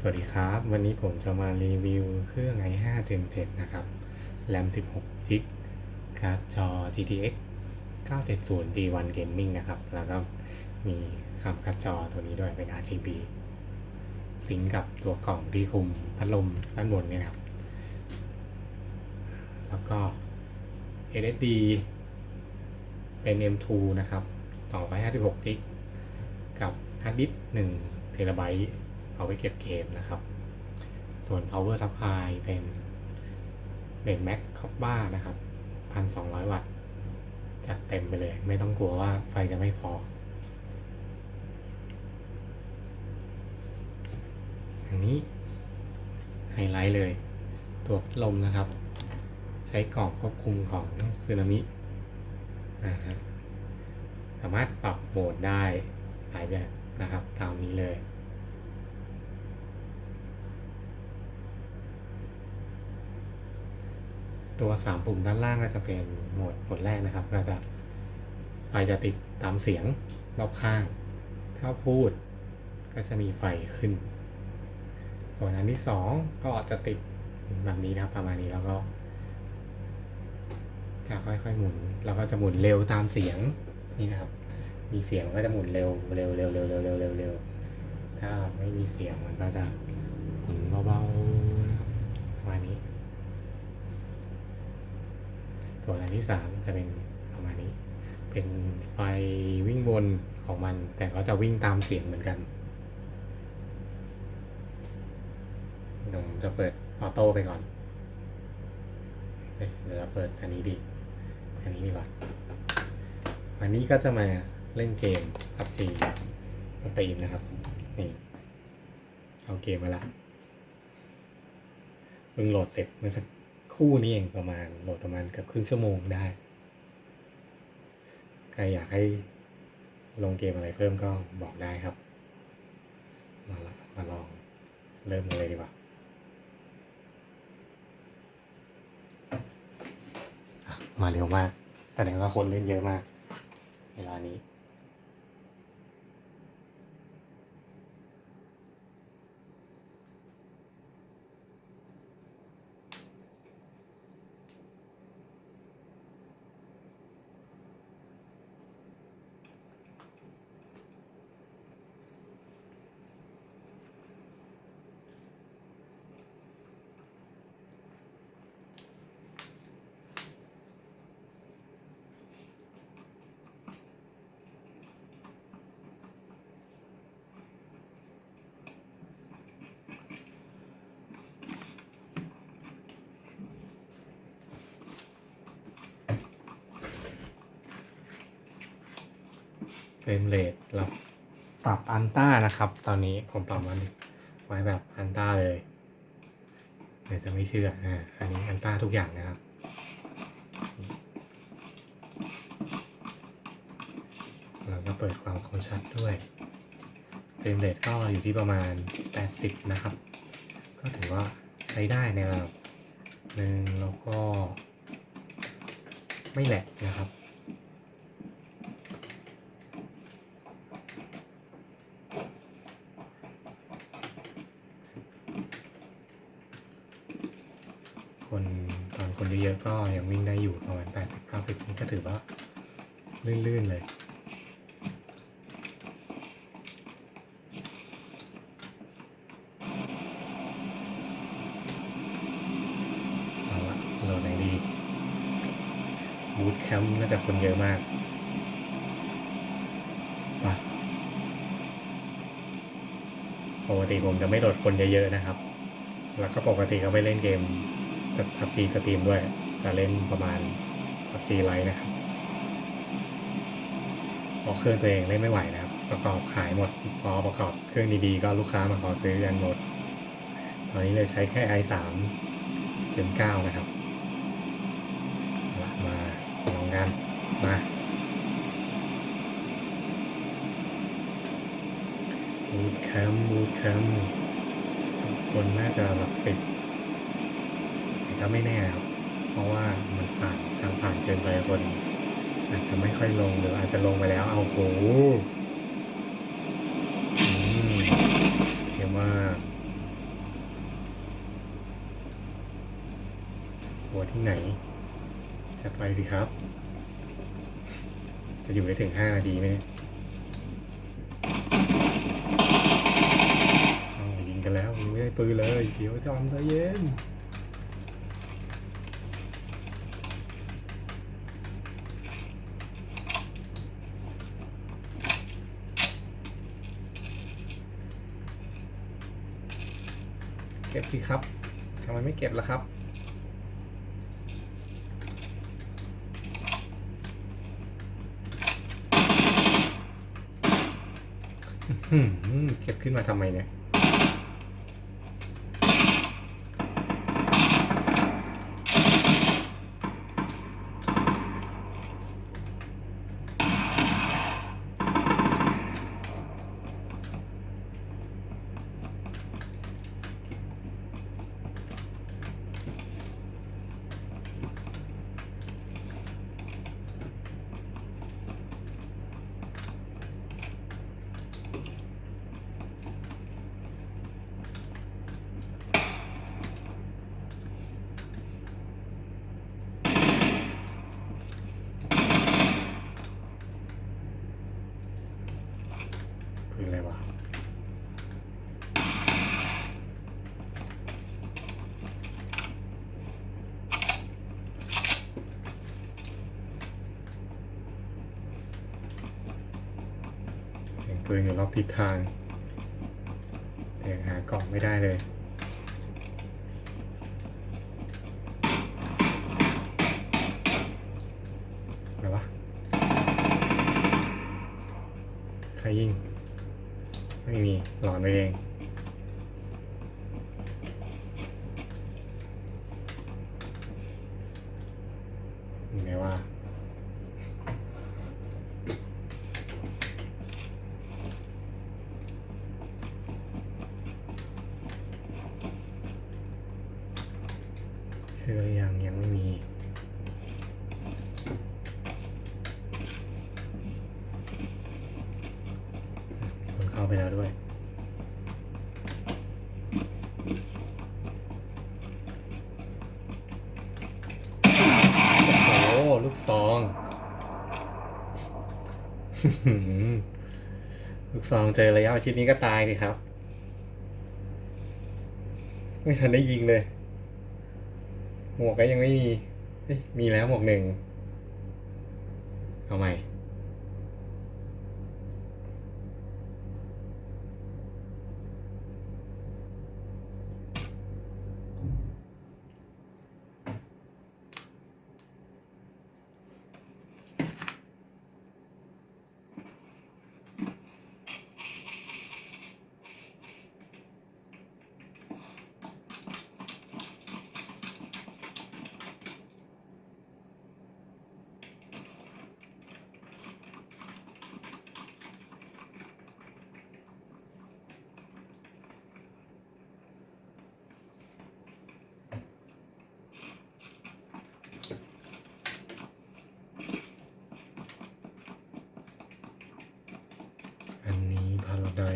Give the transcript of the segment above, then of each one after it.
สวัสดีครับ วันนี้ผมจะมารีวิวเครื่อง i5 Gen 7นะครับ แรม 16 g b การ์ดจอ GTX 970 G1 Gaming นะครับ แล้วก็มีคำการ์ดจอตัวนี้ด้วยเป็น RGB ซิงกับตัวกล่องที่คุมพัดลมด้านบนเนี่ยครับ แล้วก็ SSD เป็น M2 นะครับ256 g b กับฮาร์ดดิสก์1เทราไบต์ เอาไว้เก็บเกมนะครับ ส่วน power supply เป็นเป็นแม็กคอปบ้านะครับ 1,200 วัตต์จัดเต็มไปเลย ไม่ต้องกลัวว่าไฟจะไม่พอ อันนี้ไฮไลท์เลย ตัวลมนะครับ ใช้กล่องควบคุมของซึนามินะฮะสามารถปรับโหมดได้หลายแบบนะครับ ตามนี้เลย ตัวสามปุ่มด้านล่างก็จะเป็นโหมดโหมดแรกนะครับ ก็จะไฟจะติดตามเสียงรอบข้าง ถ้าพูดก็จะมีไฟขึ้น ส่วนอันที่สองก็จะติดแบบนี้นะครับประมาณนี้แล้วก็ จะค่อยๆหมุนแล้วก็จะหมุนเร็วตามเสียงนี่นะครับ มีเสียงก็จะหมุนเร็วเร็วเร็วเร็วเร็วเร็วเร็วเร็วถ้าไม่มีเสียงมันก็จะหมุนเบาๆนะครับประมาณนี้ ส่วนอันที่สามจะเป็นประมาณนี้ เป็นไฟวิ่งวนของมัน แต่ก็จะวิ่งตามเสียงเหมือนกันผมจะเปิดออโต้ไปก่อนเดี๋ยวจะเปิดอันนี้ดี อันนี้ดีกว่าวันนี้ก็จะมาเล่นเกม PUBG สตรีมนะครับ นี่ เอาเกมมาละเพิ่งโหลดเสร็จเมื่อสัก ครู่นี้เองประมาณโหลดประมาณเกือบครึ่งชั่วโมงได้ ใครอยากให้ลงเกมอะไรเพิ่มก็บอกได้ครับ มาละมาลองเริ่มเลยดีกว่าอะมาเร็วมากแต่เดี๋ยวก็คนเล่นเยอะมาก เวลานี้ รมเรทเราปรับอันต้านะครับ ตอนนี้ผมปรับมันไว้แบบอันต้าเลยเดี๋ยวจะไม่เชื่ออ่าอันนี้อันต้าทุกอย่างนะครับแล้วก็เปิดความคมชัดด้วยเฟรมเรทก็อยู่ที่ประมาณ 80 นะครับ ก็ถือว่าใช้ได้ในระดับหนึ่งแล้วก็ไม่แหลกนะครับ คนตอนคนเยอะๆก็ยังวิ่งได้อยู่ประมาณ80 90 นี่ก็ถือว่าลื่นๆเลยเอาละเราไหนดีบูธแคมป์น่าจะคนเยอะมากปะปกติผมจะไม่โดดคนเยอะๆนะครับ แล้วก็ปกติก็ไปเล่นเกม พับจีสตรีมด้วย จะเล่นประมาณพับจีไลท์นะครับเพราะเครื่องตัวเองเล่นไม่ไหวนะครับ ประกอบขายหมด พอประกอบเครื่องดีๆ ก็ลูกค้ามาขอซื้อกันหมด ตอนนี้เลยใช้แค่ i3 Gen 9นะครับ มาลองกัน มาบูทแคมบูทแคมคนน่าจะหลักสิบ ก็ไม่แน่แล้วเพราะว่ามันผ่านทางผ่านเกินไปคน อาจจะไม่ค่อยลงหรืออาจจะลงไปแล้ว เอาโหเยอะมากหัวที่ไหนจะไปสิครับ จะอยู่ได้ถึงห้านาทีไหมยิงกันแล้วยังไม่ได้ปืนเลย เดี๋ยวจอมใจเย็น ก็บสิครับทำไมไม่เก็บล่ะครับ เก็บขึ้นมาทำไมเนี่ย ปืนอยู่รอบทิศทางแต่ยังหากล่องไม่ได้เลย อะไรวะ ใครยิง ไม่มี หลอนไปเองไงว่า ซื้อหรือยังยังไม่มีมี คนเข้าไปแล้วด้วยโอ้ลูกซองลูกซองเจอระยะประชิดนี้ก็ตายสิครับ ไม่ทันได้ยิงเลย หมวกก็ยังไม่มีเอ้ยมีแล้วหมวกหนึ่งเอาใหม่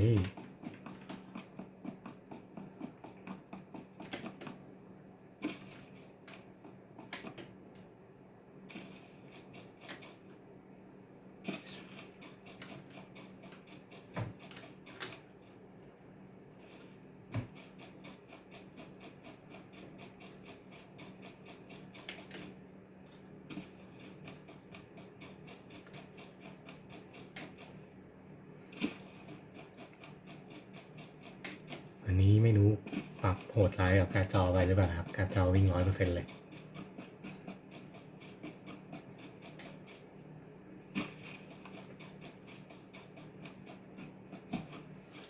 Hey. นี้ไม่รู้ปรับโหดร้ายกับการจอไปหรือเปล่าครับ การจอวิ่งร้อยเปอร์เซ็นต์เลย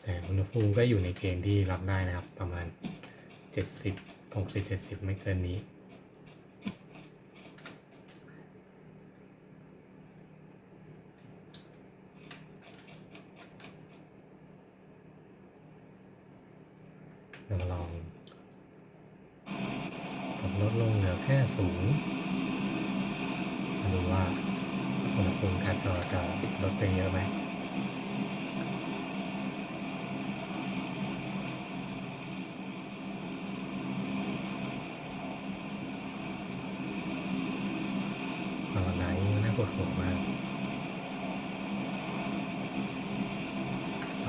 แต่อุณหภูมิก็อยู่ในเกณฑ์ที่รับได้นะครับ ประมาณเจ็ดสิบหกสิบเจ็ดสิบไม่เกินนี้ เราลองปรับลดลงเหลือแค่ศูนย์มาดูว่าอุณหภูมิการจอจะลดไปเยอะไหม ดหัวมากไป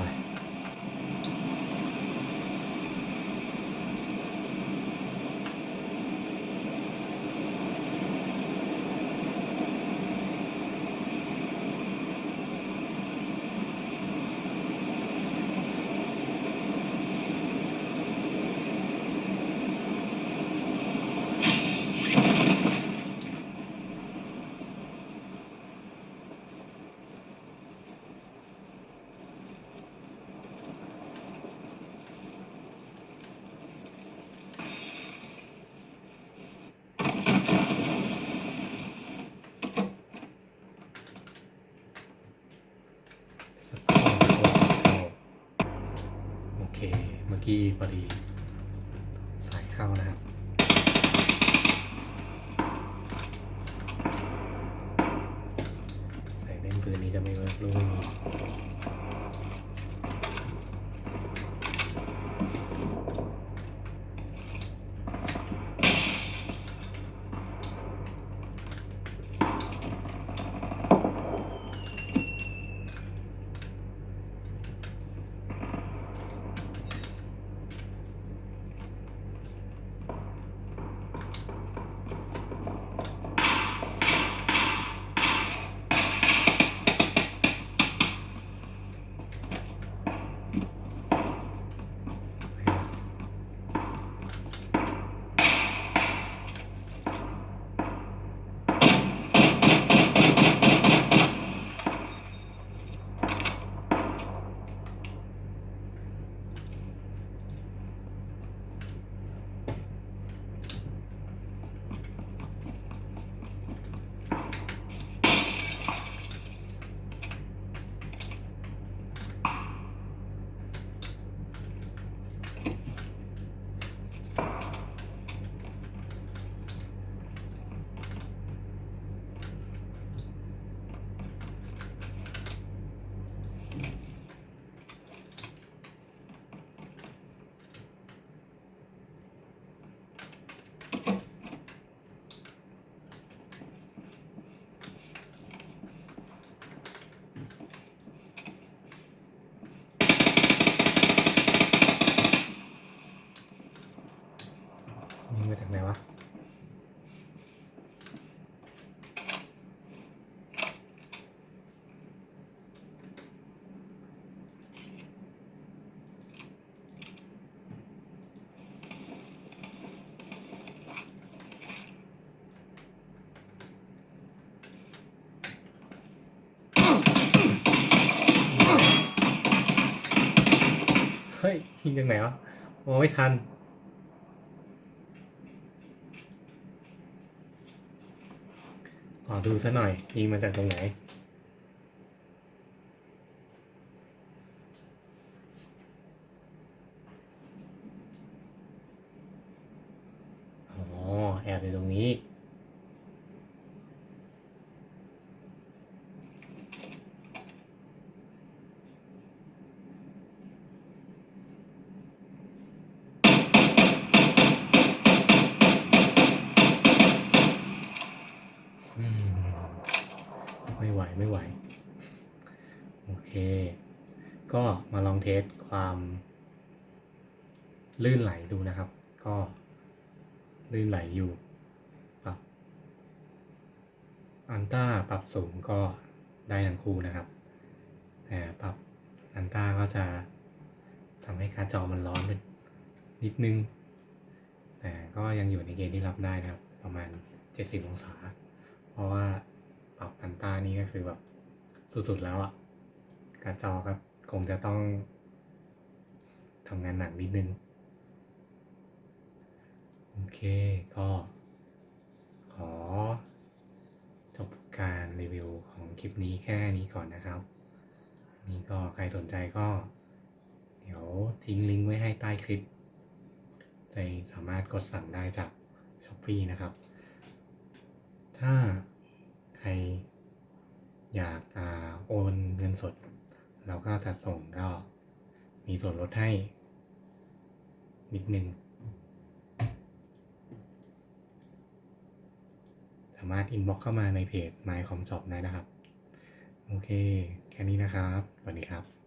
สักข้อตัวสักเข้าโอเค เมื่อ กี้พอดีสายเข้านะครับ ใส่เล่นปืนนี้จะไม่เวิร์กลูกนี้ ยยิงจากไหนวะมองไม่ทัน ขอดูซะหน่อย ยิงมาจากตรงไหน อ๋อ แอบอยู่ตรงนี้ อืม ไม่ไหว โอเค ก็มาลองเทสความลื่นไหลดูนะครับ ก็ลื่นไหลอยู่ปรับอันต้าปรับสูงก็ได้ทั้งคู่นะครับแต่ปรับอันต้าก็จะทำให้การ์ดจอมันร้อนเป็นนิดนึง แต่ก็ยังอยู่ในเกณฑ์ที่รับได้นะครับ ประมาณ 70 องศา เพราะว่า ปรับอันต้านี่ก็คือแบบสุดๆแล้วอะ่ะการ์ดจอก็คงจะต้องทำงานหนักนิดนึง โอเคก็ ขอ จบการรีวิวของคลิปนี้แค่นี้ก่อนนะครับ นี่ก็ใครสนใจก็ เดี๋ยวทิ้งลิงก์ไว้ให้ใต้คลิปจะสามารถกดสั่งได้จาก s h อ p e e นะครับ ถ้า ใครอยากอโอนเงินสด เราก็จะส่งก็มีส่วนลดให้ นิดนึง สามารถอินบ็อกเข้ามาในเพจ My Com Shop ได้นะครับ โอเค แค่นี้นะครับ สวัสดีครับ